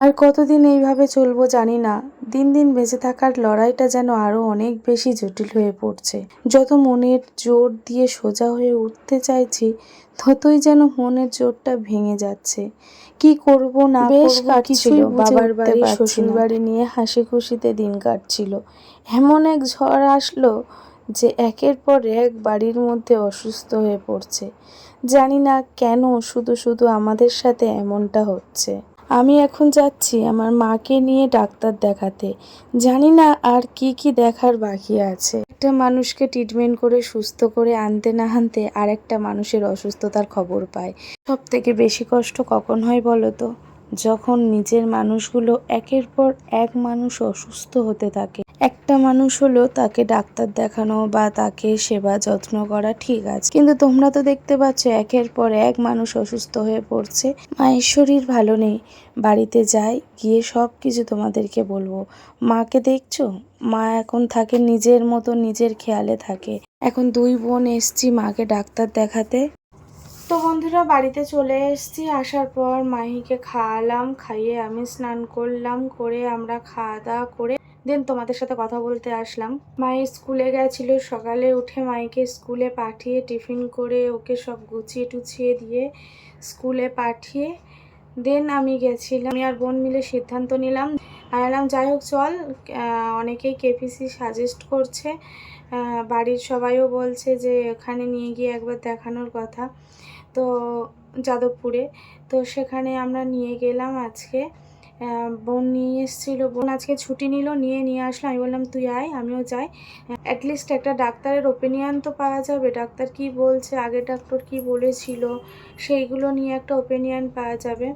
আর কতদিন এইভাবে চলবো জানি না। দিন দিন বেঁচে থাকার লড়াইটা যেন আরও অনেক বেশি জটিল হয়ে পড়ছে। যত মনের জোর দিয়ে সোজা হয়ে উঠতে চাইছি ততই যেন মনের জোরটা ভেঙে যাচ্ছে। কি করব না বেশ কাটছিল, বাবার বাড়ি শ্বশুর বাড়ি নিয়ে হাসি খুশিতে দিন কাটছিল। এমন এক ঝড় আসলো যে একের পর এক বাড়ির মধ্যে অসুস্থ হয়ে পড়ছে। জানি না কেন শুধু শুধু আমাদের সাথে এমনটা হচ্ছে। আমি এখন যাচ্ছি আমার মাকে নিয়ে ডাক্তার দেখাতে। জানি না আর কি কি দেখার বাকি আছে। একটা মানুষকে ট্রিটমেন্ট করে, সুস্থ করে আনতে না আনতে আর একটা মানুষের অসুস্থতার খবর পায়। সব থেকে বেশি কষ্ট কখন হয় বলো তো? যখন নিজের মানুষগুলো একের পর এক মানুষ অসুস্থ হতে থাকে। একটা মানুষ হলো তাকে ডাক্তার দেখানো বা তাকে সেবা যত্ন করা, ঠিক আছে। কিন্তু তোমরা তো দেখতে পাচ্ছ একের পর এক মানুষ অসুস্থ হয়ে পড়ছে। মায়ের শরীর ভালো নেই। বাড়িতে যাই, গিয়ে সব কিছু তোমাদেরকে বলব। মাকে দেখছ? মা এখন থাকে নিজের মতো, নিজের খেয়ালে থাকে। এখন দুই বোন এসছি মাকে ডাক্তার দেখাতে। তো বন্ধুরা, বাড়িতে চলে এসেছি। আসার পর মাহিকে খাওয়ালাম, খাইয়ে আমি স্নান করলাম, করে আমরা খাওয়া দাওয়া করে দেন তোমাদের সাথে কথা বলতে আসলাম। মায়ের স্কুলে গেছিল সকালে উঠে মাইকে স্কুলে পাঠিয়ে টিফিন করে ওকে সব গুছিয়ে টুছিয়ে দিয়ে স্কুলে পাঠিয়ে দেন আমি গেছিলাম। আমি আর বোন মিলে সিদ্ধান্ত নিলাম। আর এলাম যাই হোক, চল। অনেকেই কেপিসি সাজেস্ট করছে। বাড়ির সবাইও বলছে যে, ওখানে নিয়ে গিয়ে একবার দেখানোর কথা। তো যাদবপুরে। তো সেখানে আমরা নিয়ে গেলাম আজকে। বোন নিয়ে এসেছিল, বোন আজকে ছুটি নিল, নিয়ে নিয়ে আসলো। আমি বললাম, তুই আয়, আমিও যাই। অ্যাটলিস্ট একটা ডাক্তারের ওপিনিয়ন তো পাওয়া যাবে। ডাক্তার কি বলছে আগে ডাক্তার কি বলেছিল, সেইগুলো নিয়ে একটা ওপিনিয়ন পাওয়া যাবে।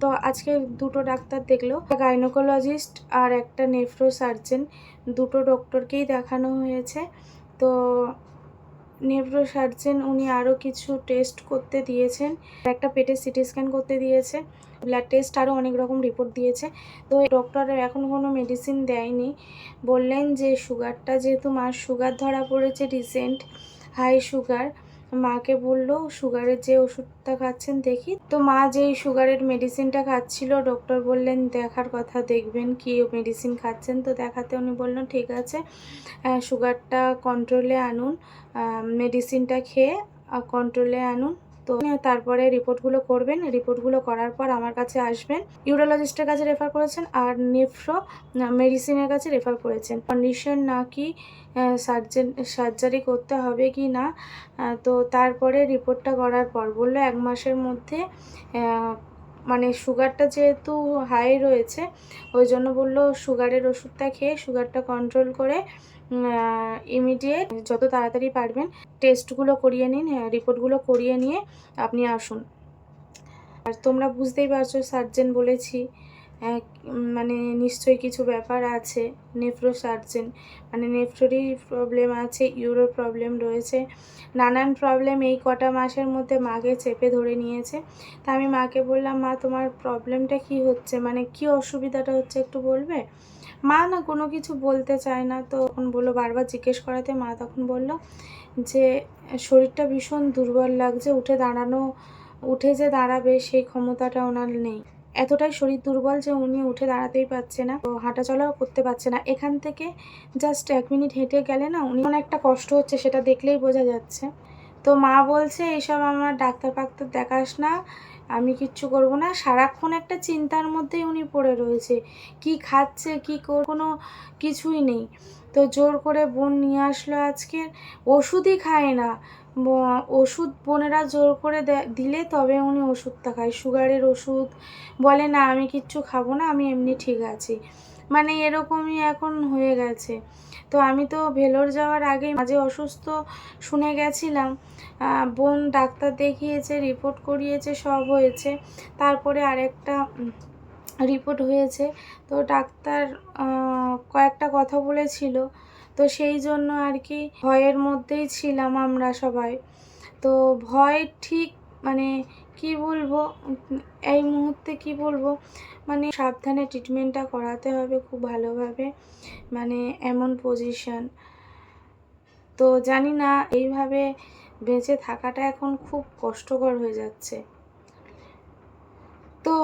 তো আজকে দুটো ডাক্তার দেখল গাইনোকোলজিস্ট আর একটা নেফ্রো সার্জন দুটো ডক্টরকেই দেখানো হয়েছে। তো নেফ্রো সার্জেন উনি আরও কিছু টেস্ট করতে দিয়েছেন। একটা পেটে সিটি স্ক্যান করতে দিয়েছে। ব্লাড টেস্ট আরও অনেক রকম রিপোর্ট দিয়েছে। তো ডক্টর এখন কোনো মেডিসিন দেয়নি। বললেন যে সুগারটা যেহেতু মার সুগার ধরা পড়েছে রিসেন্ট হাই সুগার মাকে বলল, সুগারের যে ওষুধটা খাচ্ছেন দেখি। তো মা যে সুগারের মেডিসিনটা খাচ্ছিল ডক্টর বললেন, দেখার কথা, দেখবেন কি মেডিসিন খাচ্ছেন। তো দেখাতে উনি বললেন ঠিক আছে সুগারটা কন্ট্রোলে আনুন মেডিসিনটা খেয়ে কন্ট্রোলে আনুন। তো তারপরে রিপোর্টগুলো করবেন। রিপোর্টগুলো করার পর আমার কাছে আসবেন। ইউরোলজিস্টের কাছে রেফার করেছেন আর নেফ্রো মেডিসিনের কাছে রেফার করেছেন। কন্ডিশন নাকি সার্জেন সার্জারি করতে হবে কি না তো তারপরে রিপোর্টটা করার পর বলল এক মাসের মধ্যে মানে সুগারটা যেহেতু হাই রয়েছে, ওই জন্য বলল সুগারের ওষুধটা খেয়ে সুগারটা কন্ট্রোল করে ইমিডিয়েট যত তাড়াতাড়ি পারবেন টেস্টগুলো করিয়ে নিন রিপোর্টগুলো করিয়ে নিয়ে আপনি আসুন। আর তোমরা বুঝতেই পারছ সার্জেন বলেছি মানে নিশ্চয়ই কিছু ব্যাপার আছে নেফ্রো সার্জেন মানে নেফ্রোরই প্রবলেম আছে ইউরো প্রবলেম রয়েছে। নানান প্রবলেম এই কটা মাসের মধ্যে মাকে চেপে ধরে নিয়েছে। তা আমি মাকে বললাম, মা, তোমার প্রবলেমটা কি হচ্ছে? মানে কি অসুবিধাটা হচ্ছে একটু বলবে? মা না কোনো কিছু বলতে চায় না। তো তখন বলল, বারবার জিজ্ঞেস করাতে মা তখন বলল যে, শরীরটা ভীষণ দুর্বল লাগছে, উঠে দাঁড়ানো, উঠে যে দাঁড়াবে সেই ক্ষমতাটা ওনার নেই। এতটাই শরীর দুর্বল যে উনি উঠে দাঁড়াতেই পারছে না, তো হাঁটা চলাও করতে পারছে না। এখান থেকে জাস্ট এক মিনিট হেঁটে গেলে না উনি অনেক একটা কষ্ট হচ্ছে, সেটা দেখলেই বোঝা যাচ্ছে। তো মা বলছে এইসব আমার ডাক্তার ফাক্তার দেখাস না আমি কিচ্ছু করব না। সারাক্ষণ একটা চিন্তার মধ্যেই উনি পড়ে রয়েছে। কি খাচ্ছে, কি কোনো কিছুই নেই। তো জোর করে বোন নিয়ে আসলো আজকে। ওষুধই খায় না। ওষুধ বোনেরা জোর করে দিলে তবে উনি ওষুধটা খায়। সুগারের ওষুধ বলে, না, আমি কিচ্ছু খাব না, আমি এমনি ঠিক আছি। মানে এরকমই এখন হয়ে গেছে। তো আমি তো ভেলোর যাওয়ার আগে মাঝে অসুস্থ শুনে গেছিলাম। বোন ডাক্তার দেখিয়েছে, রিপোর্ট করিয়েছে, সব হয়েছে। তারপরে আরেকটা রিপোর্ট হয়েছে। তো ডাক্তার কয়েকটা কথা বলেছিল। তো সেই জন্য আর কি ভয়ের মধ্যেই ছিলাম আমরা সবাই। তো ভয় ঠিক মানে কি বলব, এই মুহূর্তে কি বলব মানে সাবধানে ট্রিটমেন্টটা করাতে হবে খুব ভালোভাবে মানে এমন পজিশন তো জানি না, এইভাবে বেঁচে থাকাটা এখন খুব কষ্টকর হয়ে যাচ্ছে। তো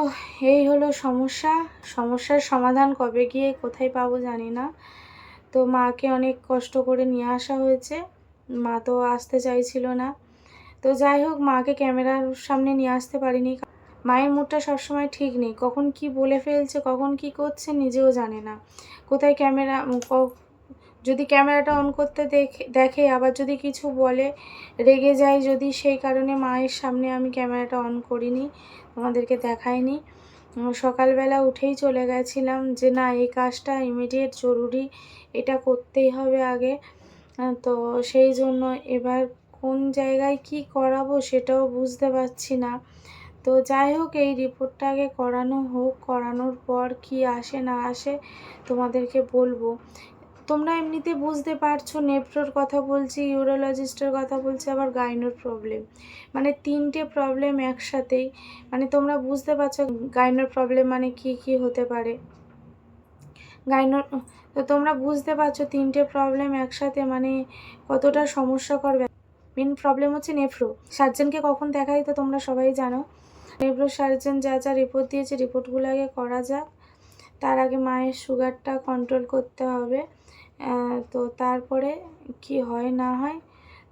এই হলো সমস্যা, সমস্যার সমাধান কবে গিয়ে কোথায় পাবো জানি না। তো মাকে অনেক কষ্ট করে নিয়ে আসা হয়েছে। মা তো আসতে চাইছিল না। তো যাই হোক, মাকে ক্যামেরার সামনে নিয়ে আসতে পারিনি। মায়ের মুডটা সবসময় ঠিক নেই। কখন কি বলে ফেলছে, কখন কি করছে নিজেও জানে না। কোথায় ক্যামেরা যদি ক্যামেরাটা অন করতে দেখে দেখে, আবার যদি কিছু বলে রেগে যায়, যদি সেই কারণে মায়ের সামনে আমি ক্যামেরাটা অন করিনি, তোমাদেরকে দেখাইনি। সকালবেলা উঠেই চলে গেছিলাম যে, না, এই কাজটা ইমিডিয়েট জরুরি, এটা করতেই হবে আগে। তো সেই জন্য এবার কোন জায়গায় কি করাবো সেটাও বুঝতে পারছি না। তো যাই হোক, এই রিপোর্টটা আগে করানো হোক, করানোর পর কি আসে না আসে তোমাদেরকে বলব। তোমরা এমনিতে বুঝতে পারছ নেপ্রোর কথা বলছি, ইউরোলজিস্টের কথা বলছি, আবার গাইনোর প্রবলেম। মানে তিনটে প্রবলেম একসাথেই। মানে তোমরা বুঝতে পারছ গাইনোর প্রবলেম মানে কি কি হতে পারে। গাইনোর তো তোমরা বুঝতে পারছ তিনটে প্রবলেম একসাথে মানে কতটা সমস্যা করবে মেন প্রবলেম হচ্ছে নেফ্রো। সার্জেনকে কখন দেখাই তো তোমরা সবাই জানো। নেফ্রো সার্জেন যা যা রিপোর্ট দিয়েছে রিপোর্টগুলো আগে করা যাক। তার আগে মায়ের সুগারটা কন্ট্রোল করতে হবে। তো তারপরে কি হয়, না হয়,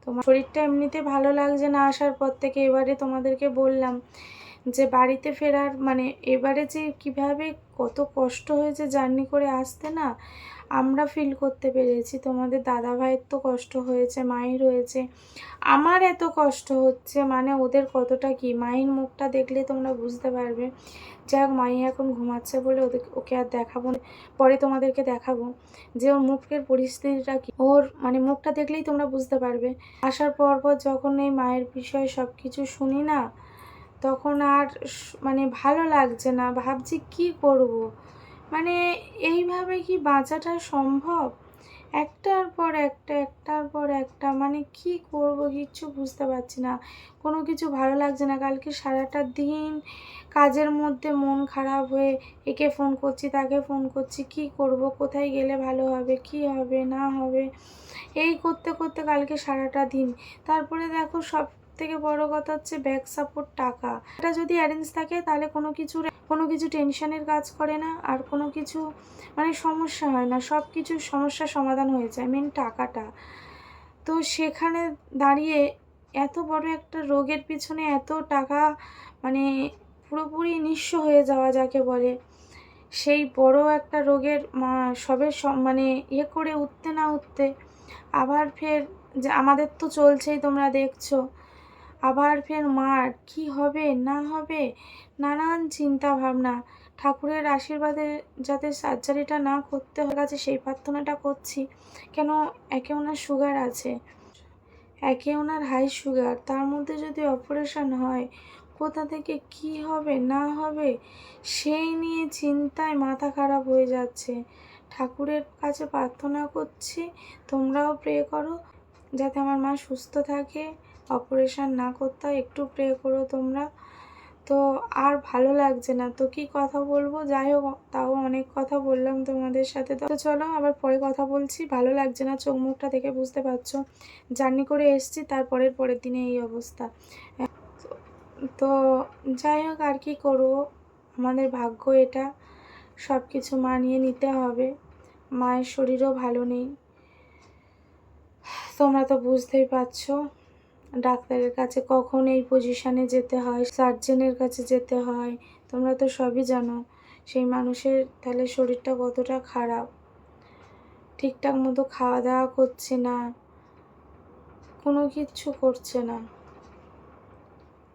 তোমার শরীরটা এমনিতে ভালো লাগছে না আসার পর থেকে এবারে তোমাদেরকে বললাম যে বাড়িতে ফেরার মানে এবারে যে কীভাবে কত কষ্ট হয়েছে জার্নি করে আসতে না আমরা ফিল করতে পেরেছি। তোমাদের দাদা ভাইয়ের তো কষ্ট হয়েছে মায়ের হয়েছে আমার এত কষ্ট হচ্ছে মানে ওদের কতটা কি? মায়ের মুখটা দেখলে তোমরা বুঝতে পারবে। যাই হোক মাই এখন ঘুমাচ্ছে বলে ওদের ওকে আর দেখাবো। পরে তোমাদেরকে দেখাবো যে ওর মুখের পরিস্থিতিটা কি। ওর মানে মুখটা দেখলেই তোমরা বুঝতে পারবে। আসার পর পর যখন এই মায়ের বিষয়ে সব কিছু শুনি না, তখন আর মানে ভালো লাগছে না। ভাবছি কি করব? মানে এইভাবে কি বাঁচাটা সম্ভব? একটার পর একটা, একটার পর একটা মানে কি করব কিচ্ছু বুঝতে পারছি না। কোনো কিছু ভালো লাগছে না। কালকে সারাটা দিন কাজের মধ্যে মন খারাপ হয়ে একে ফোন করছি, তাকে ফোন করছি, কি করব, কোথায় গেলে ভালো হবে, কি হবে, না হবে? এই করতে করতে কালকে সারাটা দিন। তারপরে দেখো সব থেকে বড় কথা হচ্ছে ব্যাক সাপোর্ট টাকা। এটা যদি অ্যারেঞ্জ থাকে, তাহলে কোনো কিছু কোনো কিছু টেনশনের কাজ করে না, আর কোনো কিছু মানে সমস্যা হয় না। সব কিছুর সমস্যার সমাধান হয়ে যায় মেন টাকাটা। তো সেখানে দাঁড়িয়ে এত বড় একটা রোগের পিছনে এত টাকা মানে পুরোপুরি নিঃস্ব হয়ে যাওয়া যাকে বলে, সেই বড় একটা রোগের সবে মানে ইয়ে করে উঠতে না উঠতে আবার ফের যে আমাদের তো চলছেই, তোমরা দেখছ। আবার ফের মার, কি হবে, না হবে? নানান চিন্তা ভাবনা ঠাকুরের আশীর্বাদে যাতে সার্জারিটা না করতে হয় কাছে সেই প্রার্থনাটা করছি। কেন একে ওনার সুগার আছে? একে ওনার হাই সুগার তার মধ্যে যদি অপারেশন হয়, কোথা থেকে কি হবে, না হবে, সেই নিয়ে চিন্তায় মাথা খারাপ হয়ে যাচ্ছে। ঠাকুরের কাছে প্রার্থনা করছি, তোমরাও প্রে করো, যাতে আমার মা সুস্থ থাকে। অপারেশন না করতে একটু প্রে করো তোমরা। তো আর ভালো লাগছে না। তো কি কথা বলব? যাই হোক, তাও অনেক কথা বললাম তোমাদের সাথে। তো চলো, আবার পরে কথা বলছি। ভালো লাগছে না চোখ মুখটা দেখে বুঝতে পারছ। জার্নি করে এসছি, তারপরের পরের দিনে এই অবস্থা। তো যাই হোক, আর কি করব? আমাদের ভাগ্য এটা। সব কিছু মানিয়ে নিতে হবে। মায়ের শরীরও ভালো নেই। তোমরা তো বুঝতেই পারছ। ডাক্তারের কাছে কখন এই পজিশনে যেতে হয় সার্জেনের কাছে যেতে হয়, তোমরা তো সবই জানো। সেই মানুষের তাহলে শরীরটা কতটা খারাপ? ঠিকঠাক মতো খাওয়া দাওয়া করছে না, কোনো কিচ্ছু করছে না।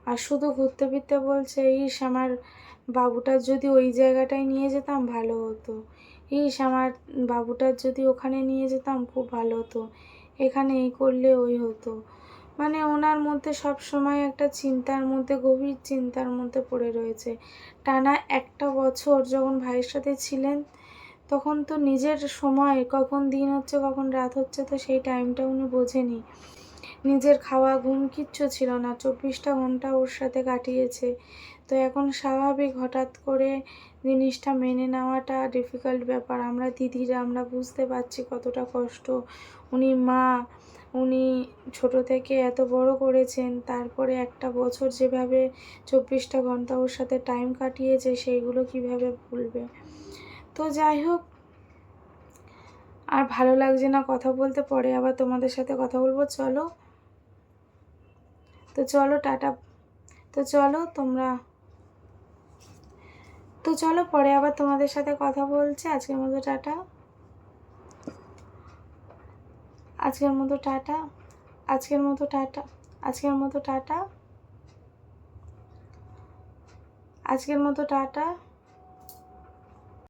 আর শুধু ঘুরতে ফিরতে বলছে, ইস, আমার বাবুটার যদি ওই জায়গাটায় নিয়ে যেতাম ভালো হতো। ইস, আমার বাবুটার যদি ওখানে নিয়ে যেতাম, খুব ভালো হতো। এখানে এই করলে ওই হতো। মানে ওনার মধ্যে সব সময় একটা চিন্তার মধ্যে, গভীর চিন্তার মধ্যে পড়ে রয়েছে। টানা একটা বছর যখন ভাইয়ের সাথে ছিলেন, তখন তো নিজের সময়, কখন দিন হচ্ছে, কখন রাত হচ্ছে, তো সেই টাইমটা উনি বোঝেনি। নিজের খাওয়া, ঘুম কিচ্ছু ছিল না। চব্বিশটা ঘণ্টা ওর সাথে কাটিয়েছে। তো এখন স্বাভাবিক হঠাৎ করে জিনিসটা মেনে নেওয়াটা ডিফিকাল্ট ব্যাপার। আমরা দিদিরা, আমরা বুঝতে পারছি কতটা কষ্ট। উনি মা উনি ছোট থেকে এত বড় করেছেন, তারপরে একটা বছর যেভাবে চব্বিশটা ঘণ্টা ওর সাথে টাইম কাটিয়েছে, সেইগুলো কীভাবে ভুলবে? তো যাই হোক, আর ভালো লাগছে না কথা বলতে, পরে আবার তোমাদের সাথে কথা বলব, চলো। তো চলো, টাটা। তো চলো, তোমরা। তো চলো, পরে আবার তোমাদের সাথে কথা বলছি, আজকের মতো টাটা। আজকের মতো টাটা আজকের মতো টাটা আজকের মতো টাটা আজকের মতো টাটা।